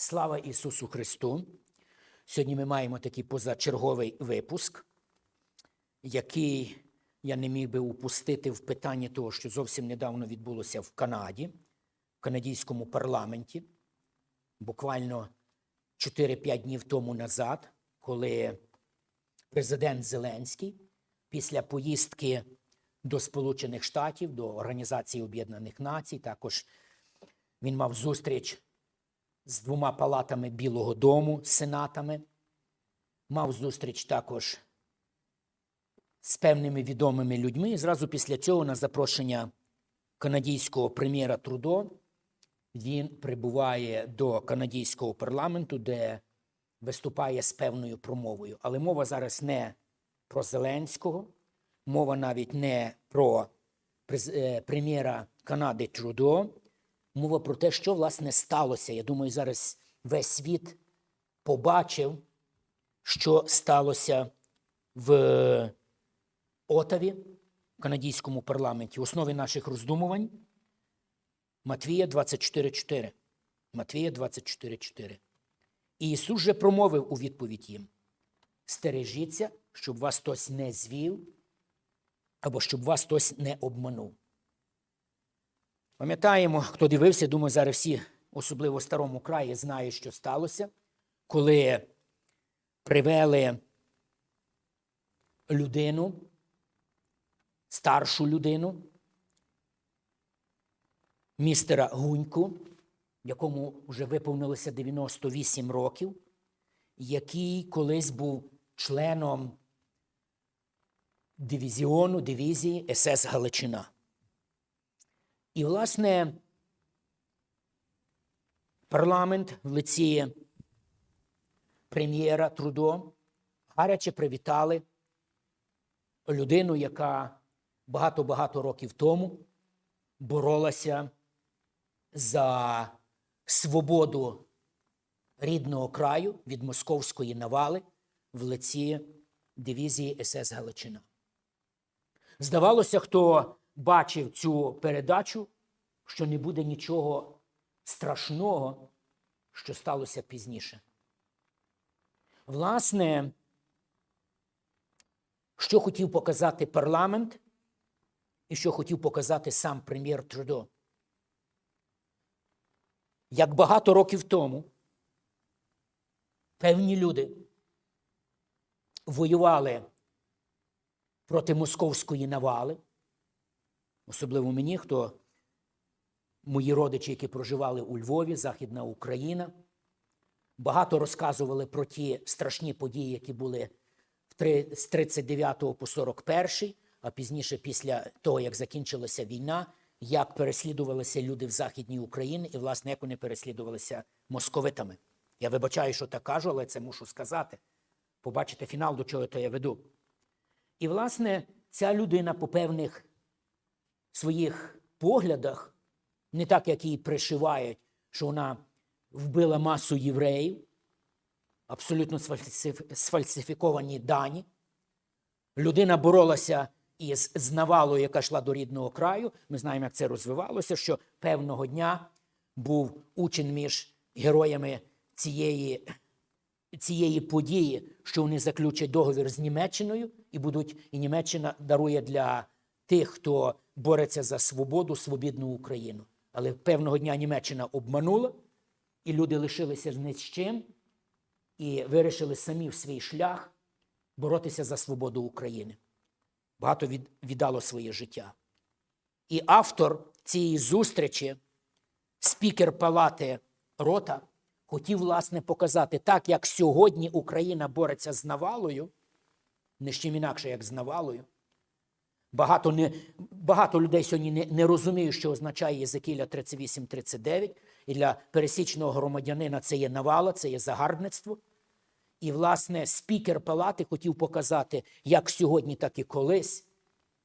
Слава Ісусу Христу! Сьогодні ми маємо такий позачерговий випуск, який я не міг би упустити в питанні того, що зовсім недавно відбулося в Канаді, в канадському парламенті. Буквально 4-5 днів тому назад, коли президент Зеленський після поїздки до Сполучених Штатів, до Організації Об'єднаних Націй, також він мав зустріч з двома палатами Білого Дому, сенатами, мав зустріч також з певними відомими людьми. І зразу після цього, на запрошення канадського прем'єра Трудо, він прибуває до канадського парламенту, де виступає з певною промовою. Але мова зараз не про Зеленського, мова навіть не про е, прем'єра Канади Трудо, мова про те, що власне сталося. Я думаю, зараз весь світ побачив, що сталося в Отаві, в канадському парламенті. В основі наших роздумувань Матвія 24.4. Матвія 24.4. І Ісус же промовив у відповідь їм: Стережіться, щоб вас хтось не звів, або щоб вас хтось не обманув. Пам'ятаємо, хто дивився, думаю, зараз всі, особливо в старому краї, знають, що сталося, коли привели людину, старшу людину, містера Гуньку, якому вже виповнилося 98 років, який колись був членом дивізіону, дивізії СС Галичина. І, власне, парламент в лиці прем'єра Трудо гаряче привітали людину, яка багато-багато років тому боролася за свободу рідного краю від московської навали в лиці дивізії СС Галичина. Здавалося, хто бачив цю передачу, що не буде нічого страшного, що сталося пізніше. Власне, що хотів показати парламент і що хотів показати сам прем'єр Трудо. Як багато років тому певні люди воювали проти московської навали, особливо мені, хто мої родичі, які проживали у Львові, Західна Україна, багато розказували про ті страшні події, які були з 39 по 41, а пізніше, після того, як закінчилася війна, як переслідувалися люди в Західній Україні і, власне, як вони переслідувалися московитами. Я вибачаю, що так кажу, але це мушу сказати. Побачите фінал, до чого то я веду. І, власне, ця людина по певних своїх поглядах, не так, як її пришивають, що вона вбила масу євреїв, абсолютно сфальсифіковані дані. Людина боролася із з навалою, яка йшла до рідного краю. Ми знаємо, як це розвивалося, що певного дня був учень між героями цієї, цієї події, що вони заключать договір з Німеччиною, і будуть, і Німеччина дарує для тих, хто бореться за свободу, свобідну Україну. Але певного дня Німеччина обманула, і люди лишилися ні з чим, і вирішили самі в свій шлях боротися за свободу України. Багато від, віддало своє життя. І автор цієї зустрічі, спікер Палати Рота, хотів, власне, показати, так як сьогодні Україна бореться з навалою, не з чим інакше, як з навалою. Багато, не, багато людей сьогодні не, не розуміють, що означає Єзекіля 38-39. І для пересічного громадянина це є навала, це є загарбництво. І, власне, спікер палати хотів показати, як сьогодні, так і колись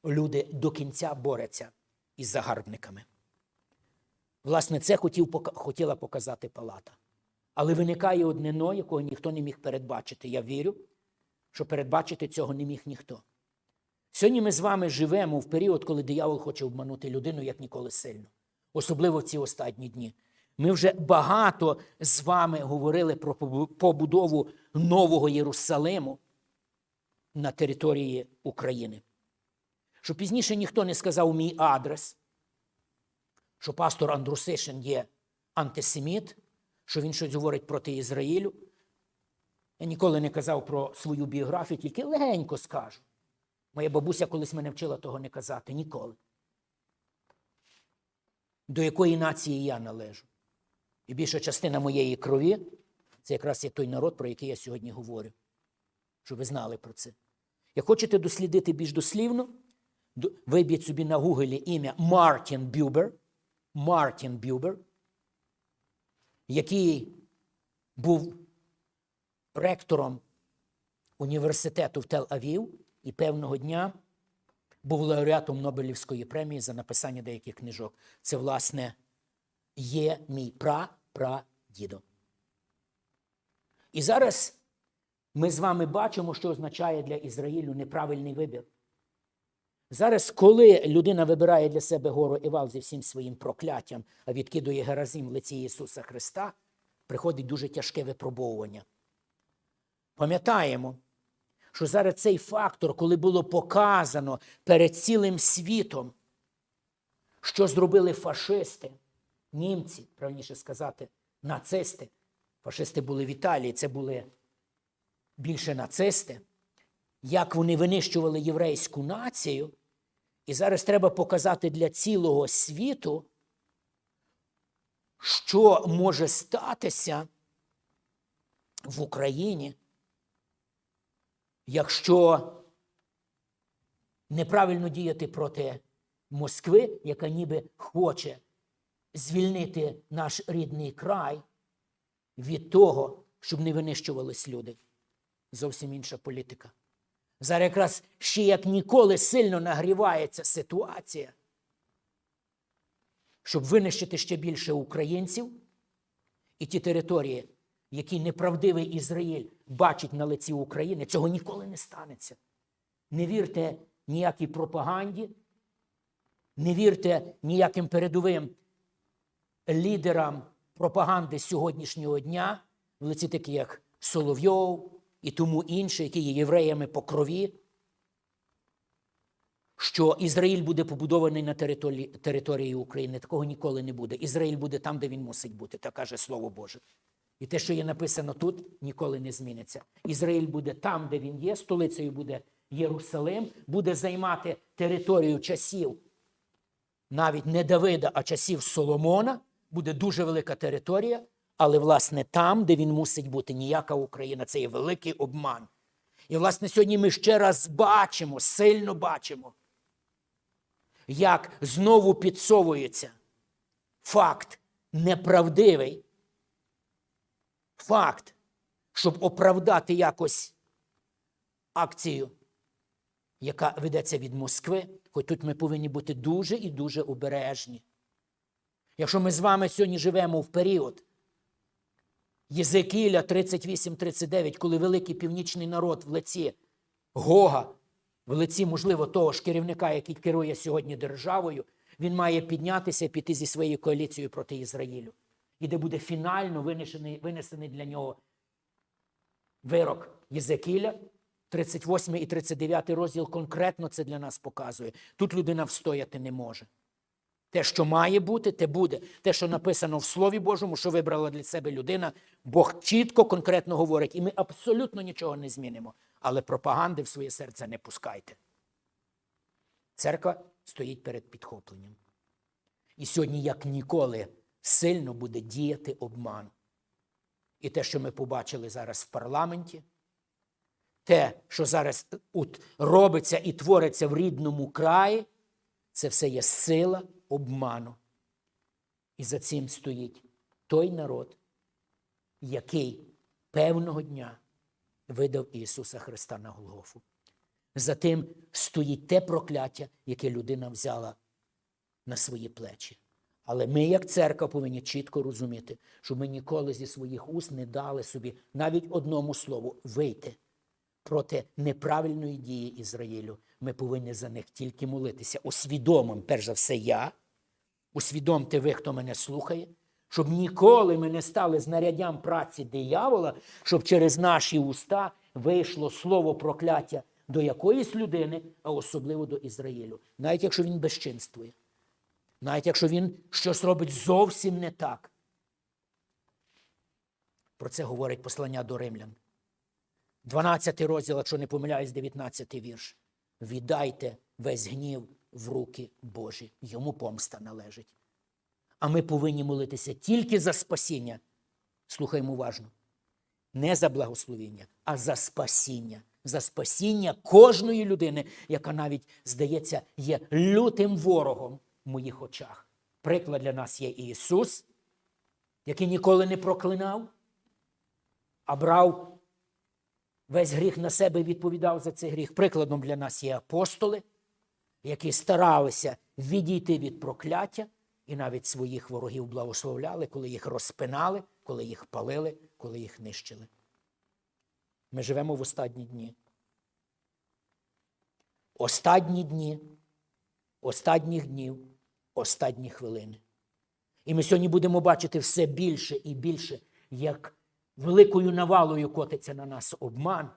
люди до кінця борються із загарбниками. Власне, це хотів, хотіла показати палата. Але виникає одне но, якого ніхто не міг передбачити. Я вірю, що передбачити цього не міг ніхто. Сьогодні ми з вами живемо в період, коли диявол хоче обманути людину як ніколи сильно, особливо в ці останні дні. Ми вже багато з вами говорили про побудову нового Єрусалиму на території України. Що пізніше ніхто не сказав мій адрес, що пастор Андрусишин є антисеміт, що він щось говорить проти Ізраїлю. Я ніколи не казав про свою біографію, тільки легенько скажу. Моя бабуся колись мене вчила того не казати ніколи. До якої нації я належу. І більша частина моєї крові це якраз є той народ, про який я сьогодні говорю. Щоб ви знали про це. Як хочете дослідити більш дослівно, до- виб'іть собі на гуглі ім'я Мартін Бюбер. Мартін Бюбер, який був ректором університету в Тел-Авів і певного дня був лауреатом Нобелівської премії за написання деяких книжок. Це, власне, є мій пра-прадідо. І зараз ми з вами бачимо, що означає для Ізраїлю неправильний вибір. Зараз, коли людина вибирає для себе гору Івал зі всім своїм прокляттям, а відкидує Геразим в лиці Ісуса Христа, приходить дуже тяжке випробовування. Пам'ятаємо, що зараз цей фактор, коли було показано перед цілим світом, що зробили фашисти, німці, правніше сказати, нацисти. Фашисти були в Італії, це були більше нацисти, як вони винищували єврейську націю. І зараз треба показати для цілого світу, що може статися в Україні, якщо неправильно діяти проти Москви, яка ніби хоче звільнити наш рідний край від того, щоб не винищувались люди. Зовсім інша політика. Зараз якраз ще як ніколи сильно нагрівається ситуація, щоб винищити ще більше українців і ті території, які неправдивий Ізраїль бачить на лиці України, цього ніколи не станеться. Не вірте ніякій пропаганді, не вірте ніяким передовим лідерам пропаганди сьогоднішнього дня, в лиці таких як Соловйов і тому інші, які є євреями по крові, що Ізраїль буде побудований на території, території України. Такого ніколи не буде. Ізраїль буде там, де він мусить бути, так каже Слово Боже. І те, що є написано тут, ніколи не зміниться. Ізраїль буде там, де він є, столицею буде Єрусалим, буде займати територію часів навіть не Давида, а часів Соломона. Буде дуже велика територія, але, власне, там, де він мусить бути, ніяка Україна, це є великий обман. І, власне, сьогодні ми ще раз бачимо, сильно бачимо, як знову підсовується факт неправдивий, факт, щоб оправдати якось акцію, яка ведеться від Москви, хоч тут ми повинні бути дуже і дуже обережні. Якщо ми з вами сьогодні живемо в період Єзекіля 38-39, коли великий північний народ в лиці Гога, в лиці, можливо, того ж керівника, який керує сьогодні державою, він має піднятися і піти зі своєю коаліцією проти Ізраїлю. І де буде фінально винесений, винесений для нього вирок Єзекіля, 38 і 39 розділ конкретно це для нас показує. Тут людина встояти не може. Те, що має бути, те буде. Те, що написано в Слові Божому, що вибрала для себе людина, Бог чітко, конкретно говорить, і ми абсолютно нічого не змінимо. Але пропаганди в своє серце не пускайте. Церква стоїть перед підхопленням. І сьогодні, як ніколи, сильно буде діяти обман. І те, що ми побачили зараз в парламенті, те, що зараз робиться і твориться в рідному краї, це все є сила обману. І за цим стоїть той народ, який певного дня видав Ісуса Христа на Голгофу. За тим стоїть те прокляття, яке людина взяла на свої плечі. Але ми, як церква, повинні чітко розуміти, що ми ніколи зі своїх уст не дали собі навіть одному слову вийти проти неправильної дії Ізраїлю. Ми повинні за них тільки молитися. Усвідомим, перш за все, я, усвідомте ви, хто мене слухає, Щоб ніколи ми не стали знаряддям праці диявола, щоб через наші уста вийшло слово прокляття до якоїсь людини, а особливо до Ізраїлю. Навіть якщо він безчинствує, навіть якщо він щось робить зовсім не так. Про це говорить послання до римлян. 12 розділ, якщо не помиляюсь, 19 вірш. Віддайте весь гнів в руки Божі. Йому помста належить. А ми повинні молитися тільки за спасіння. Слухаймо уважно. Не за благословіння, а за спасіння. За спасіння кожної людини, яка навіть, здається, є лютим ворогом в моїх очах. Приклад для нас є Ісус, який ніколи не проклинав, а брав весь гріх на себе і відповідав за цей гріх. Прикладом для нас є апостоли, які старалися відійти від прокляття і навіть своїх ворогів благословляли, коли їх розпинали, коли їх палили, коли їх нищили. Ми живемо в останні дні. Останні дні, останніх днів, останні хвилини. І ми сьогодні будемо бачити все більше і більше, як великою навалою котиться на нас обман,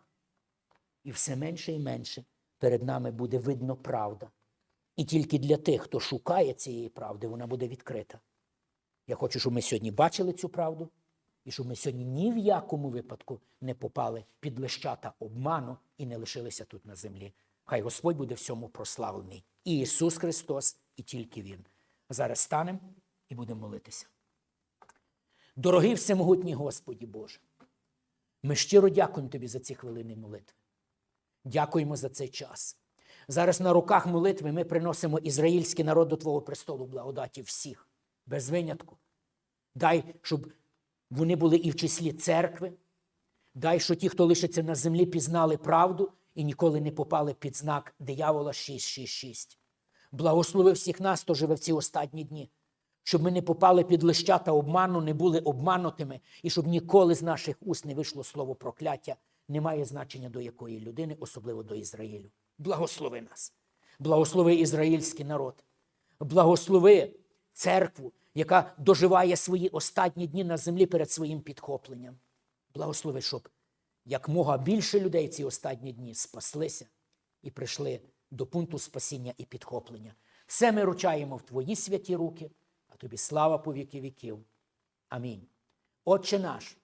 і все менше і менше перед нами буде видно правда. І тільки для тих, хто шукає цієї правди, вона буде відкрита. Я хочу, щоб ми сьогодні бачили цю правду, і щоб ми сьогодні ні в якому випадку не попали під лещата обману і не лишилися тут на землі. Хай Господь буде всьому прославлений. І Ісус Христос, і тільки Він. Зараз станемо і будемо молитися. Дорогий всемогутній Господі Боже, ми щиро дякуємо Тобі за ці хвилини молитви. Дякуємо за цей час. Зараз на руках молитви ми приносимо ізраїльський народ до Твого престолу благодаті всіх, без винятку. Дай, щоб вони були і в числі церкви. Дай, що ті, хто лишиться на землі, пізнали правду і ніколи не попали під знак диявола 666. Благослови всіх нас, хто живе в ці останні дні, щоб ми не попали під лищата обману, не були обманутими, і щоб ніколи з наших уст не вийшло слово прокляття, не має значення до якої людини, особливо до Ізраїлю. Благослови нас, благослови ізраїльський народ, благослови церкву, яка доживає свої останні дні на землі перед своїм підхопленням. Благослови, щоб якмога більше людей ці останні дні спаслися і прийшли до пункту спасіння і підхоплення. Все ми ручаємо в Твої святі руки, а тобі слава по віки віків. Амінь. Отче наш,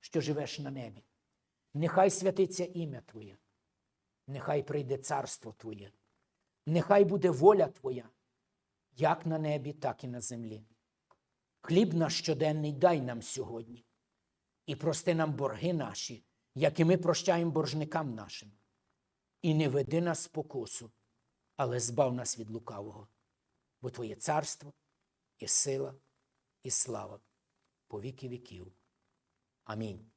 що живеш на небі, нехай святиться ім'я Твоє, нехай прийде царство Твоє, нехай буде воля Твоя, як на небі, так і на землі. Хліб наш щоденний дай нам сьогодні і прости нам борги наші, як і ми прощаємо боржникам нашим. І не веди нас спокусу, але збав нас від лукавого, бо Твоє царство і сила, і слава по віки віків. Амінь.